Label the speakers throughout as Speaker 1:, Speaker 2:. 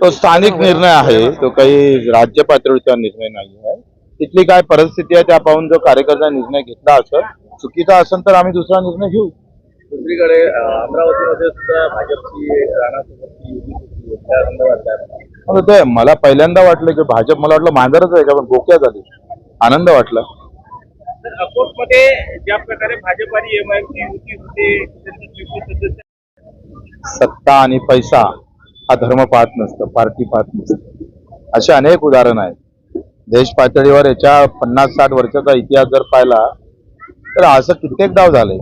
Speaker 1: तो स्थानिक निर्णय आहे. तो काही राज्य पातळीचा निर्णय नाही आहे. तिथली काय परिस्थिती आहे त्या पाहून जो कार्यकर्ता निर्णय घेतला असेल चुकीचा असेल तर आम्ही दुसरा निर्णय घेऊ.
Speaker 2: दुसरीकडे अमरावतीमध्ये सुद्धा भाजपची?
Speaker 1: आता ते मला पहिल्यांदा वाटलं की भाजप मला वाटलं मांजरच आहे का पण बोक्या झाली. आनंद वाटला.
Speaker 2: तर अकोटमध्ये ज्या प्रकारे भाजप आणि युती होते सदस्य
Speaker 1: सत्ता आणि पैसा हा धर्म पाहत नसतं पार्टी पाहत नसतं. असे अनेक उदाहरण आहेत. देश पातळीवर याच्या पन्नास साठ वर्षाचा इतिहास जर पाहिला तर असं कित्येक डाव झाले.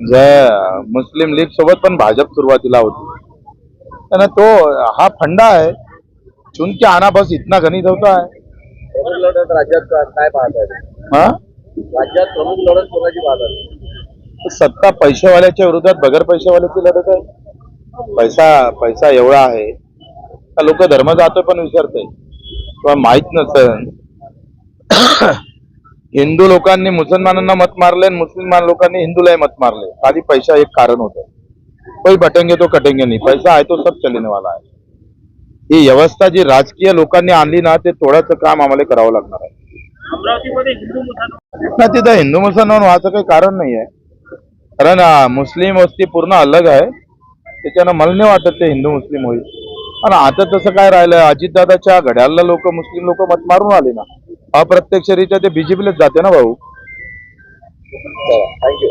Speaker 1: जे मुस्लिम लीग सोबत पण भाजप सुरुवातीला होती. त्यानं तो हा फंडा है चुन के आना बस इतना गणित होता है
Speaker 2: लढत राज्यात काय पाहत आहे?
Speaker 1: हा?
Speaker 2: राज्यात प्रमुख लढत कोणाची पाहत आहे?
Speaker 1: सत्ता पैशावाल्याच्या विरोधात बगर पैशावाल्याची लढत आहे. पैसा पैसा एवढा आहे. का लोक धर्म जातो पण विसरते किंवा माहीत नसेल. हिंदू लोकांनी मुसलमानांना मत मारले आणि मुसलमान लोकांनी हिंदूलाही मत मारले खाली पैसा एक कारण होतं. कोई बटेंगे तो कटेंगे नाही. पैसा आहे तो सब चलने वाला आहे. ही व्यवस्था जी राजकीय लोकांनी आणली ना ते तोडायचं काम आम्हाला करावं लागणार आहे. ना तिथं हिंदू मुसलमान व्हायचं काही कारण नाही आहे कारण मुस्लिम वस्ती पूर्ण अलग आहे. त्याच्यानं मला नाही वाटत ते हिंदू मुस्लिम होईल. आणि आता तसं काय राहिलं अजितदादाच्या घड्याला लोक मुस्लिम लोक मत मारून आले ना. अप्रत्यक्षरित्या ते बीजेपीलाच जाते ना भाऊ?
Speaker 2: थँक्यू